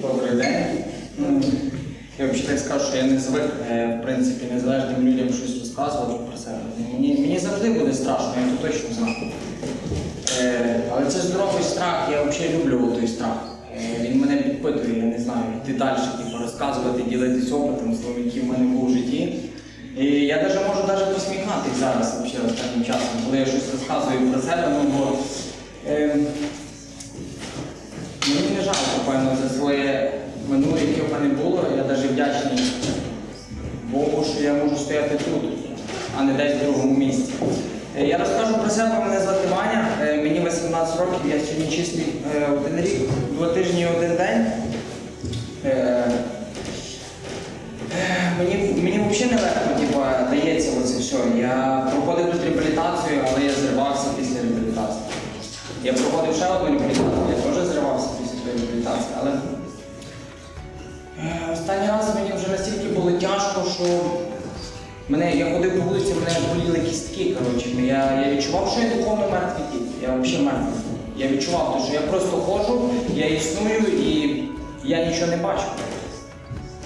Добрий день. Ну, Я взагалі скажу, що я не звик, е, в принципі, незалежним людям щось розказувати про себе. Мені, мені завжди буде страшно, я то точно знаю. Е, Але це здоровий страх, я взагалі люблю той страх. Е, Він мене підпитує, я не знаю, йти далі, типу, розказувати, ділитись опитом, своїм, який в мене був в житті. І я навіть можу навіть посміхатись зараз останнім часом, коли я щось розказую про себе, ну бо. Е, Мені не жалко, певно, за своє минуле, яке в мене було. Я навіть вдячний Богу, що я можу стояти тут, а не десь в другому місці. Е, Я розкажу про себе, мене звати Ваня, е, мені 18 років, я сьогодні числий е, один рік, два тижні і один день. Е, е, Мені, мені взагалі не легко дається оце все. Я проходив тут реабілітацію, але я зривався після реабілітації. Я проходив ще одну реабілітацію, я теж зривався після реабілітації, але е, останній раз мені вже настільки було тяжко, що мене, я ходив по вулиці, мене боліли кістки. Коротше. Я, я відчував, що я духовно мертвий кіт. Я взагалі мертвий. Я відчував, що я просто ходжу, я існую і я нічого не бачу.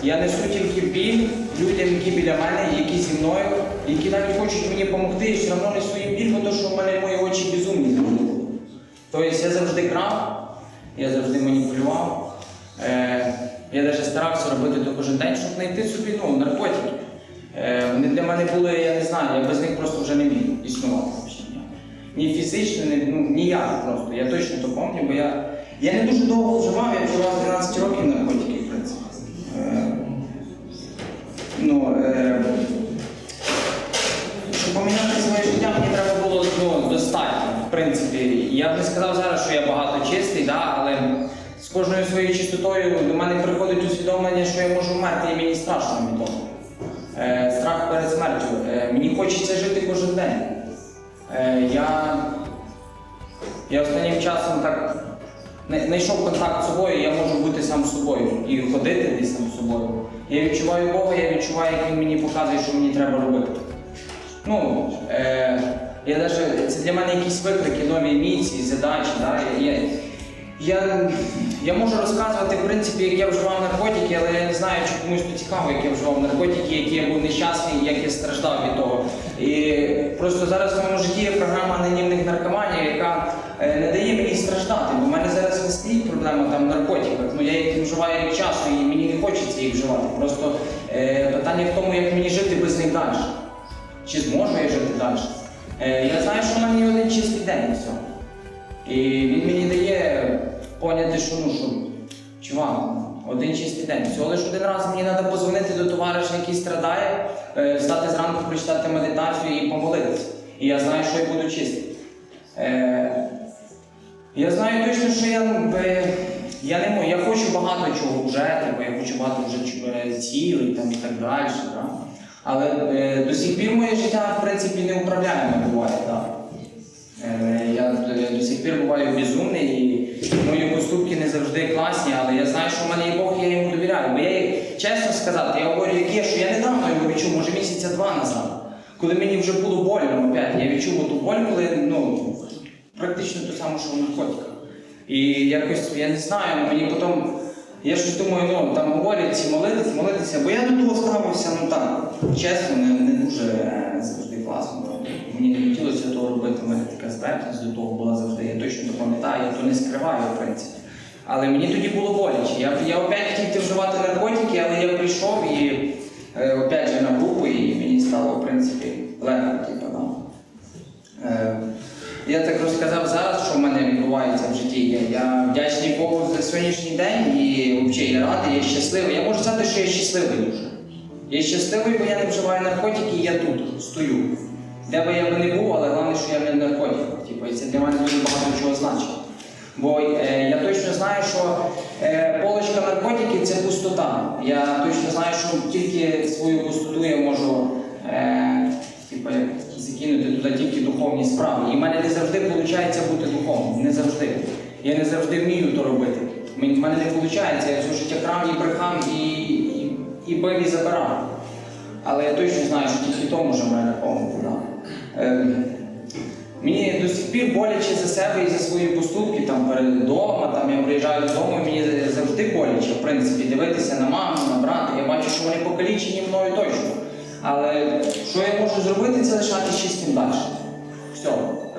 Я несу тільки біль людям, які біля мене, які зі мною, які навіть хочуть мені допомогти, і все одно несу їм біль, бо то, що в мене мої очі безумні завжди. Тобто я завжди крав, я завжди маніпулював. Е, я навіть старався робити то кожен день, щоб знайти собі ну, наркотики. Е, вони для мене були, я не знаю, я без них просто вже не міг існувати. Ні фізично, ні, ну, ніяк просто. Я точно то пам'ятаю, бо я, я не дуже довго вживав, я вживав 13 років наркотики, в принципі. Е, ну, е, щоб поміняти своє життя, мені треба було ну, достатньо. В принципі, я б не сказав зараз, що я багато чистий, да, але з кожною своєю чистотою до мене приходить усвідомлення, що я можу вмерти, і мені страшно від того. Е, страх перед смертю. Е, мені хочеться жити кожен день. Е, я, я останнім часом так знайшов контакт з собою, я можу бути сам собою і ходити десь сам собою. Я відчуваю Бога, я відчуваю, як він мені показує, що мені треба робити. Ну, е, я даже, це для мене якісь виклики, нові емоції, задачі. Да? Я, я, я, я можу розказувати, в принципі, як я вживав наркотики, але я не знаю, чи комусь то цікаво, як я вживав наркотики, які я був нещасний, як я страждав від того. І просто зараз в моєму житті є програма анонімних наркоманів, яка е, не дає мені страждати. Бо в мене зараз не стоїть проблема там в наркотиках. Ну я їх вживаю часу і мені не хочеться їх вживати. Просто е, питання в тому, як мені жити без них далі. Чи зможу я жити далі? Е, я знаю, що в мене є один чистий день і все. І він мені дає поняти, що ну що, чувак, один чистий день. Всього лише один раз мені треба позвонити до товариша, який страдає, е, встати зранку, прочитати медитацію і помолитися. І я знаю, що я буду чистий. Е, я знаю точно, що я, би, я не можу, я хочу багато чого вже, типу, я хочу багато вже е, цілей там, і так далі. Да? Але е, до сих пір моє життя, в принципі, не управляємо буває. Да? Е, я е, до сих пір буваю безумний мої поступки не завжди класні, але я знаю, що в мене є Бог, і я йому довіряю. Бо я чесно сказати, я говорю, як є, що я недавно його відчув, може місяця два назад, коли мені вже було больно опять. Я відчув ту боль, коли ну, практично те саме, що в наркотиках. І якось, я не знаю, мені потім. Я щось думаю, ну там говорять молитися, молитися, бо я до того ставився, ну так, чесно, не, не дуже завжди класно. Мені не хотілося того робити, мене така здатність до того була завжди. Я точно то пам'ятаю, я то не скриваю, в принципі. Але мені тоді було боляче. Я, я опять хотів вживати наркотики, але я прийшов і е, опять же на групу, і мені стало, в принципі, легко, типу, да. Е, Я так розказав зараз, що в мене відбувається в житті. Я, я вдячний Богу за сьогоднішній день і взагалі я радий, я щасливий. Я можу сказати, що я щасливий дуже. Я щасливий, бо я не вживаю наркотики, і я тут стою. Де би я би не був, але головне, що я не в наркотиках. Типу, це для мене дуже багато чого значить. Бо е, я точно знаю, що е, полочка наркотики це пустота. Я точно знаю, що тільки свою пустоту я можу е, типу, закинути туди тільки духовні справи. І в мене не завжди виходить бути духовним. Не завжди. Я не завжди вмію то робити. В мене не виходить. Я все життя крав і брехав, і, і, і бив, і забирав. Але я точно знаю, що тільки то може мене допомогти. Ем, Мені до сих пір боляче за себе і за свої поступки там перед дома. Там я приїжджаю додому, і мені завжди боляче, в принципі, дивитися на маму, на брата. Я бачу, що вони покалічені мною точно. Але що я можу зробити, це лишатись чистим далі. Все,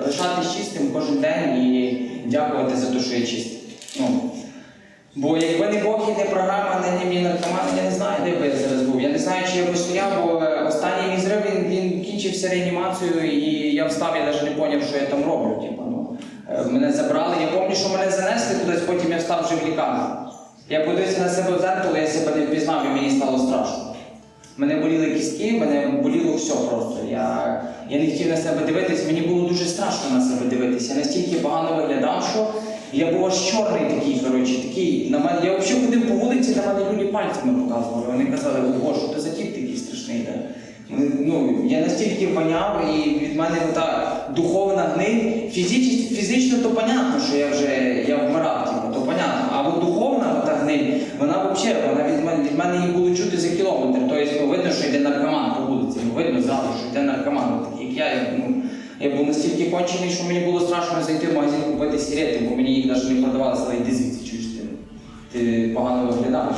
лишатись чистим кожен день і дякувати за те, що я чистий. Ну, Бо якби не Бог і не програма, не мій наркоман, я не знаю, де би я зараз був. Я не знаю, чи я би стояв, бо е, останній мій зрив він, він кінчився реанімацією, і я встав, я навіть не зрозумів, що я там роблю. Типу, ну, е, мене забрали. Я пам'ятаю, що мене занесли кудись, потім я встав вже в лікарню. Я подивився на себе в зеркало, я себе не впізнав і мені стало страшно. Мене боліли кістки, мене боліло все просто. Я, я не хотів на себе дивитись, мені було дуже страшно на себе дивитися. Я настільки погано виглядав, що я був аж чорний такий, коротше, такий. На мене, я взагалі ходив по вулиці, на мене люди пальцями показували. Вони казали, ого, що ти за тіп такий страшний. Да? Ну, я настільки воняв, і від мене та духовна гниль. Фізично, фізично то понятно, що я вже я вмирав, типу, то понятно. А от духовна та гниль, вона взагалі, вона від мене, від мене її було чути за кілометр. Тобто ну, видно, що йде наркоман по вулиці. Ну, видно зразу, що йде наркоман. От, як я, я, був настільки кончений, що мені було страшно зайти в магазин купити сигарети, бо мені їх навіть не продавали, але йди звідси чуєш ти. Ти погано виглядаєш.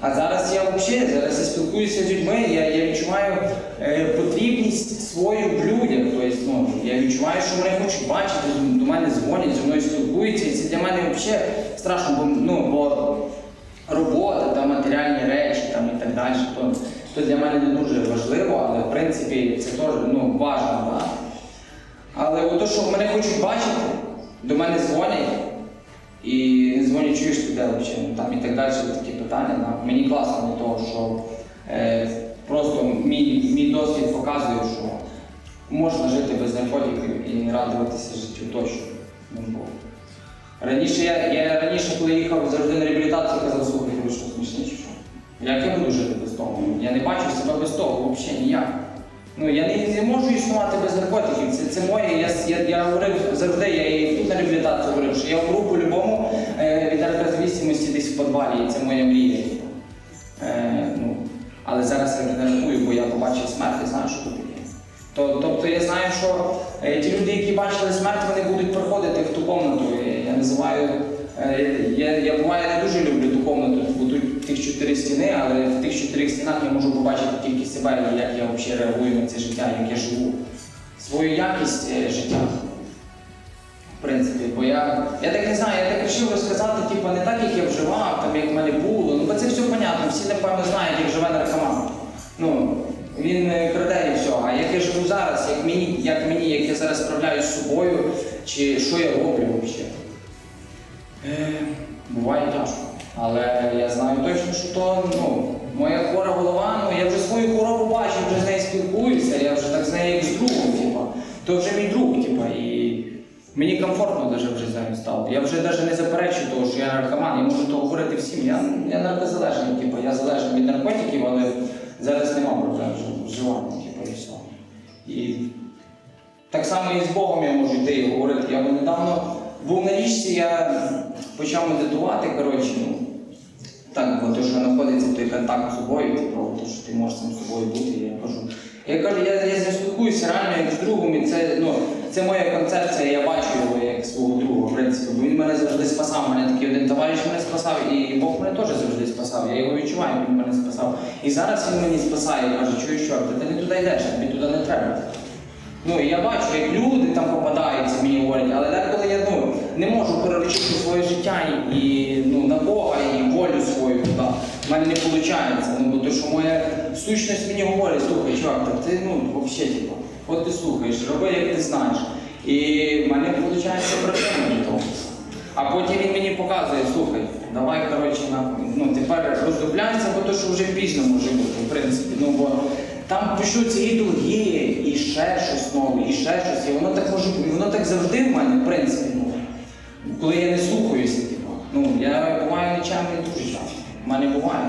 А зараз я взагалі, зараз я спілкуюся з людьми, я, я відчуваю е, потрібність свою в людях. Тобто, ну, я відчуваю, що мене хочуть бачити, до мене дзвонять, зі мною спілкуються. І це для мене взагалі страшно, бо, ну, бо робота, та матеріальні речі там, і так далі, то, то для мене не дуже важливо, але в принципі це теж ну, важливо. Да? Але от то, що мене хочуть бачити, до мене дзвонять. І дзвонять, чуєш ти де там і так далі, такі питання. Да. Мені класно до того, що е, просто мій, мій досвід показує, що можна жити без наркотиків і не радуватися життю точно. Ну, Раніше я, я раніше, коли їхав завжди на реабілітацію, казав, слухайте, ви що смішні чи що? Як я буду жити без того? Я не бачу себе без того, взагалі ніяк. Ну, я не, не можу існувати без наркотиків. Це, це моє. Я, я, я говорив завжди, я і тут на реабілітації говорив, що я вмру по-любому е, від наркозависимості десь в підвалі, і це моя мрія. Е, ну, але зараз я не рахую, бо я побачив смерть і знаю, що таке. То, тобто я знаю, що е, ті люди, які бачили смерть, вони будуть проходити в ту комнату. Я, я називаю. е, Я, я буває не дуже люблю ту комнату, бо тут тих чотири стіни, але в тих чотирьох стінах я можу побачити тільки себе, і як я взагалі реагую на це життя, як я живу. Свою якість е, життя. В принципі, бо я, я так не знаю, я так вирішив розказати, типу, не так, як я вживав, там, як в мене було. Ну, бо це все понятно, всі напевно знають, як живе наркоман. Ну, він е, краде і все. А як я живу зараз, як мені, як мені, як я зараз справляюсь з собою, чи що я роблю взагалі. Е, буває тяжко. Але я знаю точно, що то ну, моя хвора голова, ну я вже свою хворобу бачу, вже з нею спілкуюся, я вже так з нею як з другом, типа. То вже мій друг, типа, і мені комфортно даже вже нею стало. Я вже навіть не заперечую того, що я наркоман, я можу то говорити всім. Я, я наркозалежний, типа, я залежний від наркотиків, але зараз нема проблем з вживанням, типа, і все. І так само і з Богом я можу йти і говорити. Я недавно був на річці, я почав медитувати, коротше, ну, так, бо то, що знаходиться той контакт з собою, типу, то, що ти можеш сам з собою бути, я кажу. Я кажу, я, я спілкуюся реально як з другом, і це, ну, це моя концепція, я бачу його як свого друга, в принципі, бо він мене завжди спасав. Мене такий один товариш мене спасав, і Бог мене теж завжди спасав. Я його відчуваю, він мене спасав. І зараз він мені спасає, каже, чуєш, чорт, ти не туди йдеш, тобі туди не треба. Ну, і я бачу, як люди там попадаються, мені говорять, але деколи я ну, не можу переручити своє життя і, ну, на Бога і волю свою туди. У мене не виходить. Ну, то, що моя сущність мені говорить, слухай, чувак, так ти ну, взагалі, типу, от ти слухаєш, роби, як ти знаєш. І в мене виходить проблема до того. А потім він мені показує, слухай, давай, коротше, на, ну, тепер роздупляйся, бо то, що вже пізно може бути, в принципі. Ну, бо там почнуться і долги, і ще щось і ще щось. І воно так може воно так завжди в мене, в принципі. Ну, коли я не слухаюся, типу. Ну, я буваю нечемний дуже часто. В мене буває.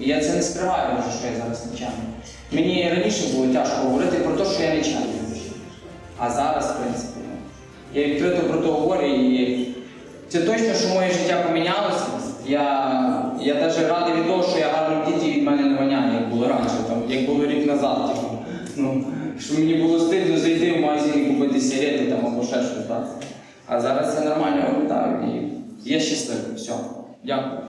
І я це не скриваю, може, що я зараз нечемний. Мені раніше було тяжко говорити про те, що я нечемний. А зараз, в принципі, ну, я відкрито про це говорю і це точно, що моє життя помінялося. Я, я навіть радий від того, що я гарно діти від мене не воняє, як було раніше, там, як було рік назад. Типу. Ну, Якщо мені було стидно зайти в магазин і купити сірети там або ще щось, так? А зараз я нормально виглядаю і я щасливий. Все. Дякую.